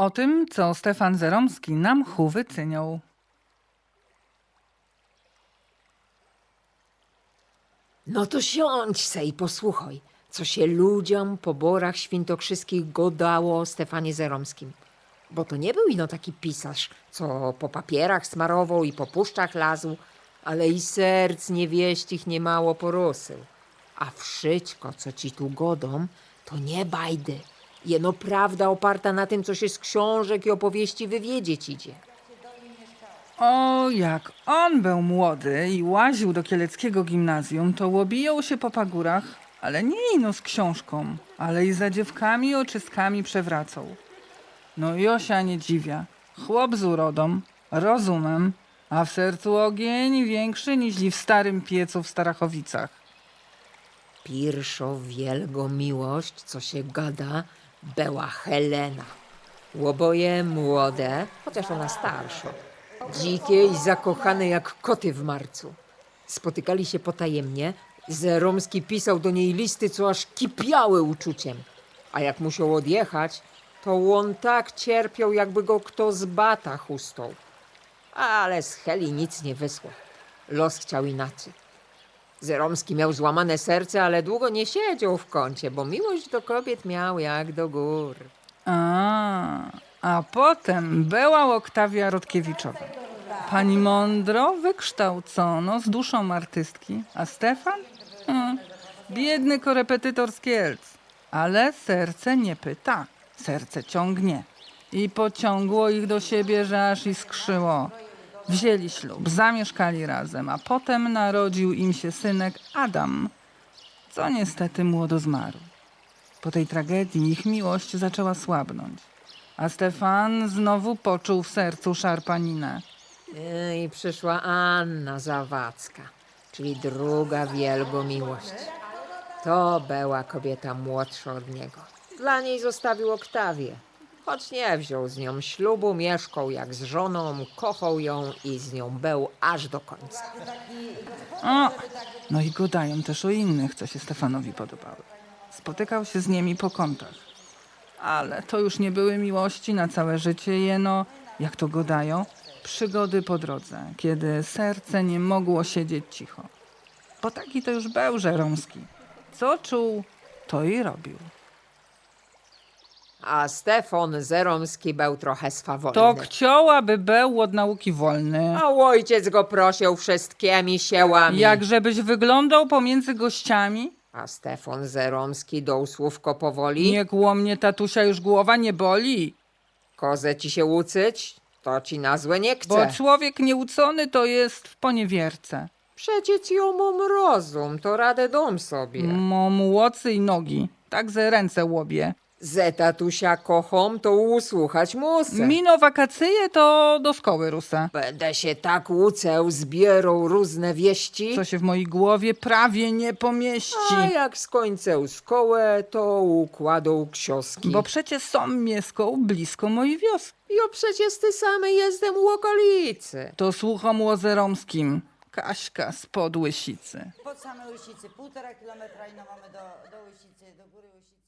O tym, co Stefan Zeromski na mchu wycyniał. No to siądź se i posłuchaj, co się ludziom po borach świętokrzyskich godało o Stefanie Zeromskim. Bo to nie był ino taki pisarz, co po papierach smarował i po puszczach lazł, ale i serc niewieścich niemało poruszył. A wszystko, co ci tu godą, to nie bajdy. Jeno prawda oparta na tym, co się z książek i opowieści wywiedzieć idzie. O, jak on był młody i łaził do kieleckiego gimnazjum, to łobijał się po pagórach, ale nie ino z książką, ale i za dziewkami i oczystkami przewracał. No Josia nie dziwia. Chłop z urodą, rozumem, a w sercu ogień większy niż w starym piecu w Starachowicach. Pierwszo wielgo miłość, co się gada, była Helena. Łoboje młode, chociaż ona starsza. Dzikie i zakochane jak koty w marcu. Spotykali się potajemnie. Zeromski pisał do niej listy, co aż kipiały uczuciem. A jak musiał odjechać, to on tak cierpiał, jakby go kto z bata chustał. Ale z Heli nic nie wysłał. Los chciał inaczej. Zeromski miał złamane serce, ale długo nie siedział w kącie, bo miłość do kobiet miał jak do gór. A, a potem była Oktawia Rodkiewiczowa. Pani mądro wykształcono z duszą artystki, a Stefan? Hmm, biedny korepetytor z Kielc. Ale serce nie pyta, serce ciągnie. I pociągło ich do siebie, że aż iskrzyło. Wzięli ślub, zamieszkali razem, a potem narodził im się synek Adam, co niestety młodo zmarł. Po tej tragedii ich miłość zaczęła słabnąć, a Stefan znowu poczuł w sercu szarpaninę. I przyszła Anna Zawadzka, czyli druga wielgo miłość. To była kobieta młodsza od niego. Dla niej zostawił Oktawię. Choć nie wziął z nią ślubu, mieszkał jak z żoną, kochał ją i z nią był aż do końca. O, no i gadają też o innych, co się Stefanowi podobały. Spotykał się z nimi po kątach. Ale to już nie były miłości na całe życie, jeno, jak to godają, przygody po drodze, kiedy serce nie mogło siedzieć cicho. Bo taki to już był Żeromski. Co czuł, to i robił. A Stefan Zeromski był trochę swawolny. To chciałaby był od nauki wolny. A ojciec go prosił wszystkimi siłami. Jak żebyś wyglądał pomiędzy gościami? A Stefan Zeromski do słówko powoli. Nie kło mnie tatusia już głowa nie boli. Kozę ci się łucyć, to ci na złe nie Bo chce. człowiek nieucony to jest w poniewierce. Przecież ją mam rozum, to radę dom sobie. Mam łocy i nogi, tak ze ręce łobie. Ze tatusia kocham, to usłuchać muszę. Mino wakacje to do szkoły rusa. Będę się tak łuceł, zbierał różne wieści. Co się w mojej głowie prawie nie pomieści. A jak skończę szkołę, to układą książki. Bo przecież są mieszkał blisko mojej wioski. Jo przecież ty same jestem u okolicy. To słucham o Zeromskim. Kaśka z podłysicy. Pod same Łysicy, półtora kilometra i no mamy do, do Łysicy, do góry Łysicy.